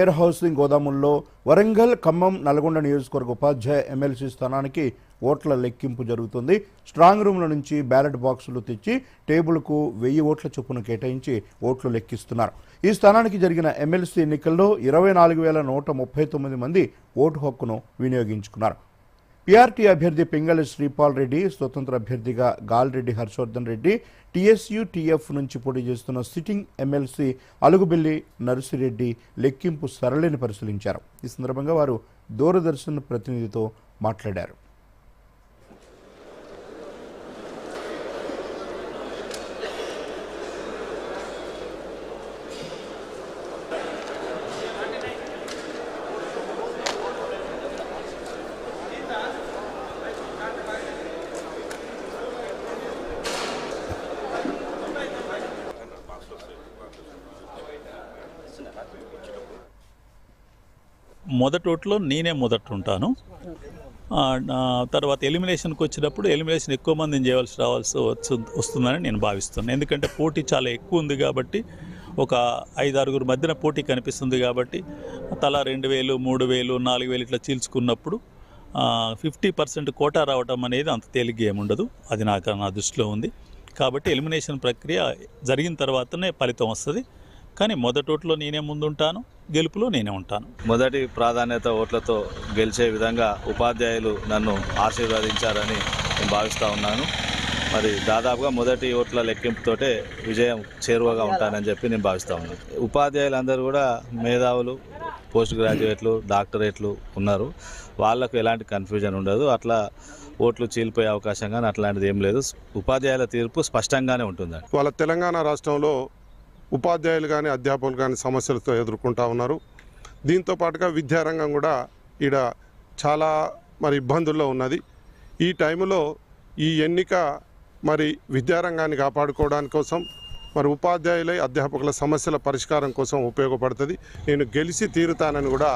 Air housing గోదాముల్లో వరంగల్ ఖమ్మం నల్గొండ నియోజకవర్గ ఉపాధ్యాయ MLC స్థానానికి ఓట్ల లెక్కింపు జరుగుతుంది. స్ట్రాంగ్ రూమ్ల నుంచి బ్యాలెట్ బాక్సులు తెచ్చి టేబుల్కు వెయ్యి ఓట్ల చొప్పున కేటాయించి ఓట్లు లెక్కిస్తున్నారు. ఈ స్థానానికి జరిగిన ఎమ్మెల్సీ ఎన్నికల్లో ఇరవై నాలుగు వేల నూట ముప్పై తొమ్మిది మంది ఓటు హక్కును వినియోగించుకున్నారు. పీఆర్టీ అభ్యర్థి పింగళి శ్రీపాల్ రెడ్డి స్వతంత్ర అభ్యర్థిగా గాల్రెడ్డి హర్షవర్ధన్ రెడ్డి టీఎస్యు టీఎఫ్ నుంచి పోటీ చేస్తున్న సిట్టింగ్ ఎమ్మెల్సీ అలుగుబెల్లి నర్సిరెడ్డి లెక్కింపు సరళిని పరిశీలించారు. ఈ సందర్భంగా వారు దూరదర్శన్ ప్రతినిధితో మాట్లాడారు. మొదటి నేనే మొదట ఉంటాను. తర్వాత ఎలిమినేషన్కి వచ్చినప్పుడు ఎలిమినేషన్ ఎక్కువ మందిని చేయవలసి రావాల్సి వచ్చు- వస్తుందని నేను భావిస్తున్నాను. ఎందుకంటే పోటీ చాలా ఎక్కువ ఉంది కాబట్టి ఒక ఐదు ఆరుగురు మధ్యన పోటీ కనిపిస్తుంది కాబట్టి తలా రెండు వేలు మూడు వేలు నాలుగు వేలు ఇట్లా చీల్చుకున్నప్పుడు ఫిఫ్టీ పర్సెంట్ కోటా రావడం అనేది అంత తేలిగ్గా ఏముండదు అది నాకు నా దృష్టిలో ఉంది. కాబట్టి ఎలిమినేషన్ ప్రక్రియ జరిగిన తర్వాతనే ఫలితం వస్తుంది. కానీ మొదటి ఓట్లో నేనే ముందుంటాను గెలుపులో నేనే ఉంటాను. మొదటి ప్రాధాన్యత ఓట్లతో గెలిచే విధంగా ఉపాధ్యాయులు నన్ను ఆశీర్వదించారని నేను భావిస్తూ ఉన్నాను. మరి దాదాపుగా మొదటి ఓట్ల లెక్కింపుతోటే విజయం చేరువగా ఉంటానని చెప్పి నేను భావిస్తూ ఉన్నాను. ఉపాధ్యాయులందరూ కూడా మేధావులు పోస్ట్ గ్రాడ్యుయేట్లు డాక్టరేట్లు ఉన్నారు. వాళ్ళకు ఎలాంటి కన్ఫ్యూజన్ ఉండదు. అట్లా ఓట్లు చీలిపోయే అవకాశం కానీ అట్లాంటిది ఏం లేదు. ఉపాధ్యాయుల తీర్పు స్పష్టంగానే ఉంటుందండి. వాళ్ళ తెలంగాణ రాష్ట్రంలో ఉపాధ్యాయులు కానీ అధ్యాపకులు కానీ సమస్యలతో ఎదుర్కొంటూ ఉన్నారు. దీంతో పాటుగా విద్యారంగం కూడా ఈడ చాలా మరి ఇబ్బందుల్లో ఉన్నది. ఈ టైంలో ఈ ఎన్నిక మరి విద్యారంగాన్ని కాపాడుకోవడానికి కోసం మరి ఉపాధ్యాయులై అధ్యాపకుల సమస్యల పరిష్కారం కోసం ఉపయోగపడుతుంది. నేను గెలిచి తీరుతానని కూడా